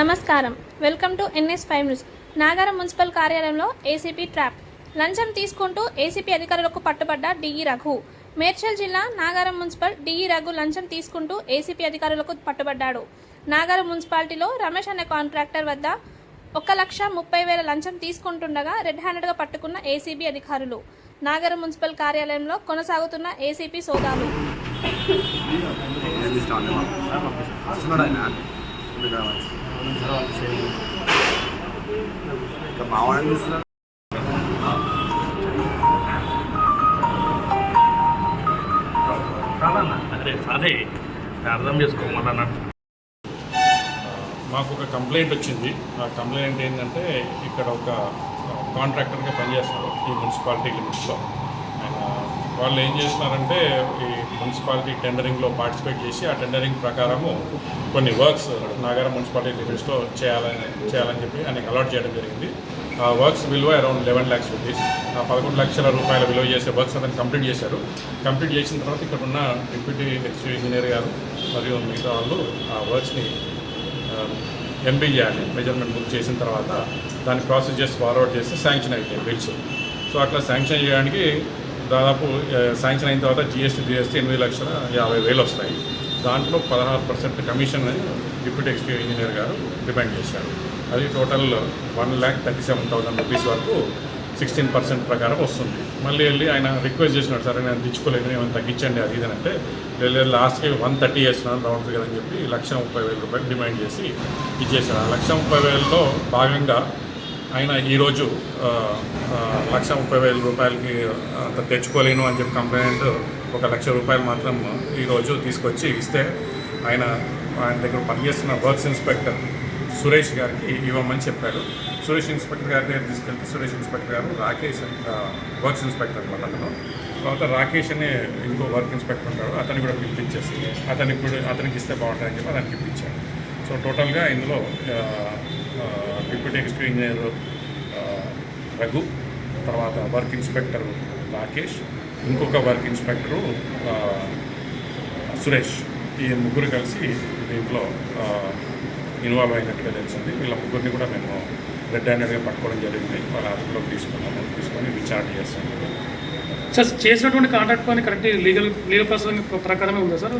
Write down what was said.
నమస్కారం. Welcome to NS five news. Nagaram municipal కార్యాలయంలో ACP trap. లంచం తీసుకుంటూ ఏసీపీ అధికారులకు పట్టుబడ్డ డిఈ రఘు. మేడ్చల్ జిల్లా నాగారం మున్సిపల్ డిఈ రఘు లంచం తీసుకుంటూ ఏసీపీ అధికారులకు పట్టుబడ్డాడు. నాగారం మున్సిపాలిటీలో రమేష్ అనే కాంట్రాక్టర్ వద్ద ఒక లక్ష ముప్పై వేల లంచం తీసుకుంటుండగా రెడ్ హ్యాండెడ్గా పట్టుకున్న ఏసీబీ అధికారులు. నాగారం మున్సిపల్ కార్యాలయంలో కొనసాగుతున్న ఏసీపీ సోదాలు. ఆయన కావాలి మావాడని చూస్తున్నాడు అదే అదే అర్థం చేసుకోమన్నా మాకు ఒక కంప్లైంట్ వచ్చింది. ఆ కంప్లైంట్ ఏంటంటే ఇక్కడ ఒక కాంట్రాక్టర్గా పనిచేస్తున్నారు ఈ మున్సిపాలిటీ లిమిట్స్లో. వాళ్ళు ఏం చేస్తున్నారంటే ఈ మున్సిపాలిటీ టెండరింగ్లో పార్టిసిపేట్ చేసి ఆ టెండరింగ్ ప్రకారము కొన్ని వర్క్స్ నాగార మున్సిపాలిటీ లిమిట్స్లో చేయాలని చేయాలని చెప్పి ఆయనకి అలాట్ చేయడం జరిగింది. ఆ వర్క్స్ విలువ అరౌండ్ లెవెన్ ల్యాక్స్ రూపీస్. ఆ పదకొండు లక్షల రూపాయల విలువ చేసే వర్క్స్ అతను కంప్లీట్ చేశారు. కంప్లీట్ చేసిన తర్వాత ఇక్కడ ఉన్న డిప్యూటీ ఎక్స్క్యూటివ్ ఇంజనీర్ గారు మరియు మిగతా వాళ్ళు ఆ వర్క్స్ని ఎంబీ చేయాలి. మెజర్మెంట్ బుక్ చేసిన తర్వాత దాన్ని ప్రాసెస్ చేసి ఫార్వర్డ్ చేస్తే శాంక్షన్ అవుతాయి బిల్స్. సో అట్లా శాంక్షన్ చేయడానికి దాదాపు శాంక్షన్ అయిన తర్వాత జిఎస్టీ జిఎస్టీ ఎనిమిది లక్షల యాభై వేలు వస్తాయి. దాంట్లో పదహారు పర్సెంట్ కమిషన్ అని డిప్యూటీ ఎక్స్క్యూటివ్ ఇంజనీర్ గారు డిమాండ్ చేశారు. అది total one lakh thirty seven thousand rupees వరకు సిక్స్టీన్ పర్సెంట్ ప్రకారం వస్తుంది. మళ్ళీ వెళ్ళి ఆయన రిక్వెస్ట్ చేసినాడు సరే నేను తెచ్చుకోలేదు ఏమైనా తగ్గించండి అది ఇది అంటే లేదు లాస్ట్కి వన్ థర్టీ చేస్తున్నాను రౌండ్ ఫిగర్ అని చెప్పి లక్ష ముప్పై వేల రూపాయలు డిమాండ్ చేసి ఇచ్చేసాడు ఆ లక్ష ముప్పై వేలలో భాగంగా ఆయన ఈరోజు లక్ష ముప్పై వేల రూపాయలకి అంత తెచ్చుకోలేను అని చెప్పి కంప్లైంట్ ఒక లక్ష రూపాయలు మాత్రం ఈరోజు తీసుకొచ్చి ఇస్తే ఆయన ఆయన దగ్గర పనిచేస్తున్న వర్క్స్ ఇన్స్పెక్టర్ సురేష్ గారికి ఇవ్వమని చెప్పాడు సురేష్ ఇన్స్పెక్టర్ గారి దగ్గర తీసుకెళ్తే సురేష్ ఇన్స్పెక్టర్ గారు రాకేష్ వర్క్స్ ఇన్స్పెక్టర్ అనమాట అతను. తర్వాత రాకేష్ అనే ఇంకో వర్క్ ఇన్స్పెక్టర్ ఉంటాడు అతన్ని కూడా పిలిపించేసి అతనికి కూడా అతనికి ఇస్తే బాగుంటుందని చెప్పి అతనికి ఇప్పించాడు సో టోటల్గా ఇందులో డిప్యూటీ ఎక్స్క్యూటివ్ ఇంజనీర్ రఘు తర్వాత వర్క్ ఇన్స్పెక్టర్ రాకేష్ ఇంకొక వర్క్ ఇన్స్పెక్టరు సురేష్. ఈ ముగ్గురు కలిసి దీంట్లో ఇన్వాల్వ్ అయినట్టుగా తెలిసింది వీళ్ళ ముగ్గురిని కూడా మేము రెడ్ హ్యాండెడ్గా పట్టుకోవడం జరిగింది. వాళ్ళ అదుపులోకి తీసుకున్నాము. తీసుకొని విచారణ చేస్తాము సార్ చేసినటువంటి కాంట్రాక్ట్ పని కరెక్ట్ లీగల్ లీగల్ ప్రకారమే ఉందా సార్?